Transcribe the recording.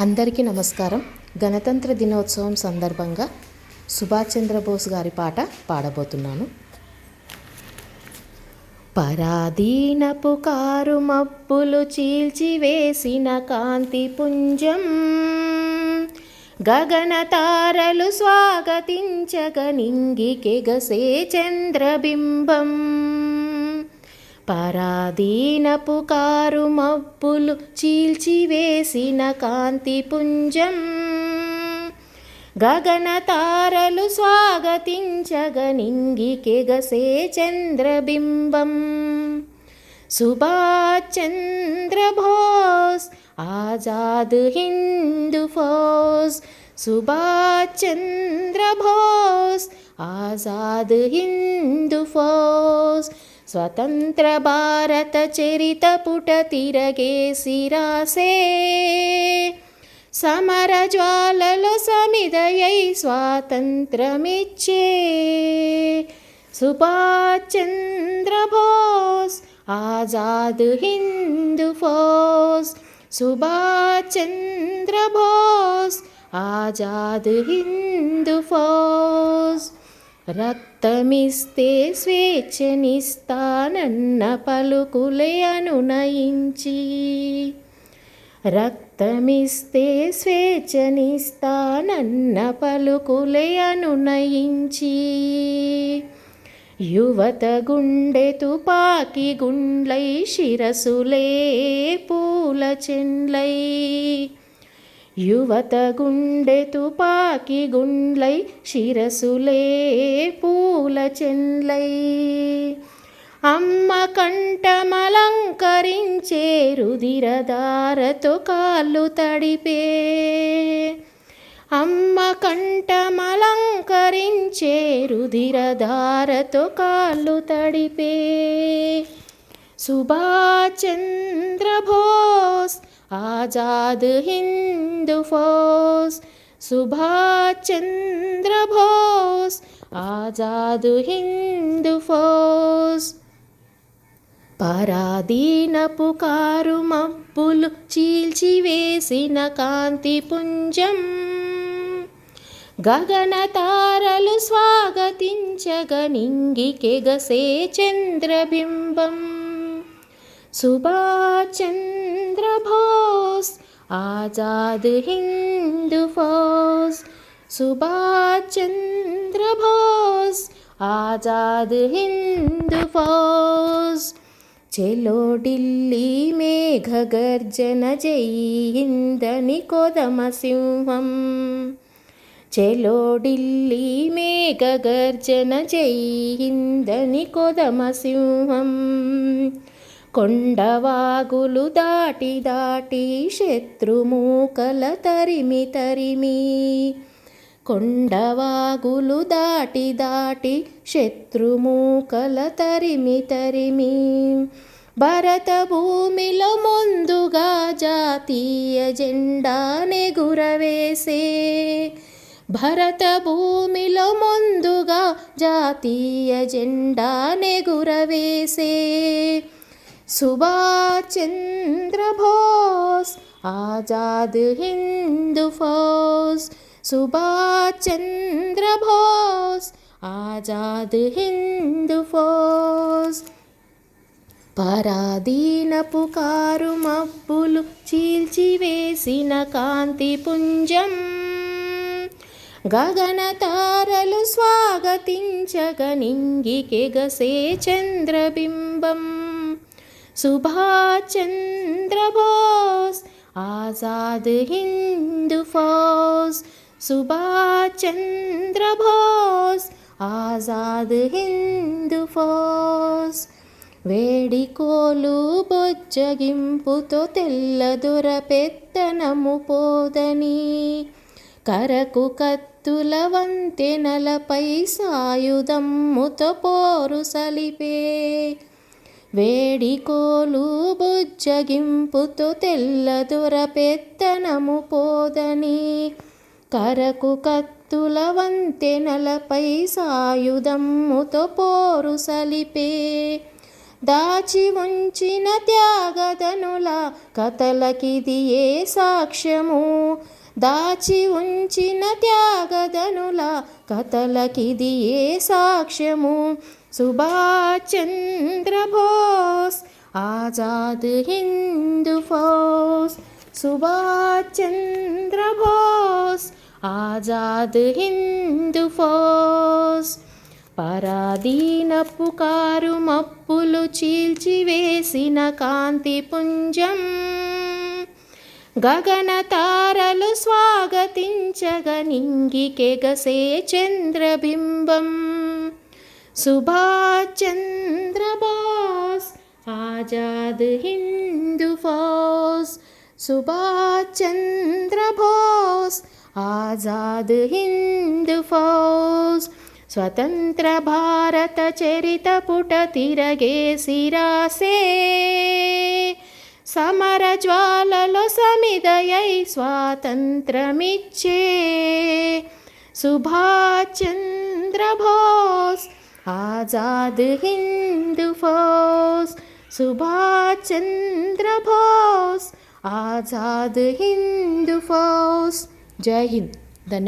అందరికీ నమస్కారం. గణతంత్ర దినోత్సవం సందర్భంగా సుభాష్ చంద్రబోస్ గారి పాట పాడబోతున్నాను. పరాధీనపు కారు మబ్బులు చీల్చివేసిన కాంతి పుంజం గగన తారలు స్వాగతించగ నింగికెగసే చంద్రబింబం. పరాధీనపు కారు మబ్బులు చీల్చివేసిన కాంతి పుంజం. గగన తారలు స్వాగతించగనింగికెగసే చంద్రబింబం. సుభాష్ చంద్రబోస్ ఆజాద్ హిందూ ఫోజ్ సుభాష్ చంద్రబోస్ ఆజాద్ హిందూ ఫౌజ్ स्वतन्त्रभारतचरितपुटतिरगे शिरासे तिरगे समिदयै समरज्वाल समिदये स्वातन्त्रमिच्छे। सुभाचन्द्र आजाद् हिन्दु फोस्। सुभाचन्द्र आजाद् हिन्दु फोस्। రక్తమిస్తే స్వేచ్ఛనిస్తానన్న పలుకులే అనునయించి రక్తమిస్తే స్వేచ్ఛనిస్తానన్న పలుకులే అనునయించి యువత గుండె తుపాకి గుండ్లై శిరసులే పూల చెండ్లై. యువత గుండె తుపాకి గుండ్లై శిరసులే పూల చెండ్లై. అమ్మ కంఠమలంకరించే రుదిరదారతో కాళ్ళు తడిపే. అమ్మ కంఠమలంకరించే రుదిరధారతో కాళ్ళు తడిపే. సుభాష్ ఆజాద్ హింద్ ఫోస్ సుభాష్ చంద్ర బోస్ ఆజాద్ హిందూ ఫౌజ్ పరాధీనపు కారు మబ్బులు చీల్చివేసిన కాంతి పుంజం గగన తారలు స్వాగతించగనింగికెగసే చంద్రబింబం సుభాచంద్ర ప్రభోస్ ఆజాద్ హిందూ ఫోస్ సుభాష్ చంద్ర బోస్ ఆజాద్ హిందూ ఫోస్ చెలో ఢిల్లీ మేఘ గర్జన జయిందని కొదమ సింహం. చెలో ఢిల్లీ మేఘ గర్జన జయిందని కొదమ సింహం. కొండవాగులు దాటి దాటి శత్రుమూకల తరిమి తరిమి. కొండవాగులు దాటి దాటి శత్రుమూకల తరిమి తరిమి. భరత భూమిలో ముందుగా జాతీయ జెండా నెగురవేసే. భరత భూమిలో ముందుగా జాతీయ జెండా నెగురవేసే. సుభాష్ చంద్రబోస్ ఆజాద్ హిందూ ఫౌజ్. సుభాష్ చంద్రబోస్ ఆజాద్ హిందూ ఫౌజ్. పరాధీనపు కారు మబ్బులు చీల్చివేసిన కాంతి పుంజం. గగన తారలు స్వాగతించగ నింగికెగసే చంద్రబింబం. సుభాష్ చంద్రబోస్ ఆజాద్ హిందూ ఫౌజ్. సుభాష్ చంద్రబోస్ ఆజాద్ హిందూ ఫోస్ వేడికోలు బొజ్జగింపుతో తెల్లదొర పెత్తనము పోదని. కరకు కత్తుల వంతెనలపై సాయుధమ్ముతో పోరు సలిపే. వేడికోలు బుజ్జగింపుతో తెల్లదుర పెత్తనము పోదని కరకు కత్తుల వంతెనలపై సాయుధమ్ముతో పోరు సలిపే. దాచి ఉంచిన త్యాగదనుల కథలకిది ఏ సాక్ష్యము? దాచి ఉంచిన త్యాగదనుల కథలకిది ఏ సాక్ష్యము? సుభాష్ బోస్ ఆజాద్ హిందూ ఫౌజ్ సుభాష్ బోస్ ఆజాద్ హిందూ ఫౌజ్ పరాధీనపు కారు మప్పులు చీల్చివేసిన కాంతి పుంజం. గగన తారలు స్వాగతించగ నింగికెగసే చంద్రబింబం. सुभाचन्द्रबोस् आजा हिन्दु फोस्। सुभाचन्द्रबोस् आजा हिन्दु फोस्। स्वतन्त्रभारतचरितपुटतिरगे शिरासे समरज्वाललो समिदयै स्वातन्त्र्यमिच्छे सुभाचन्द्रबोस् हिन्दु फोस् सुभा हिन्दु फोस् जय हिन्द्र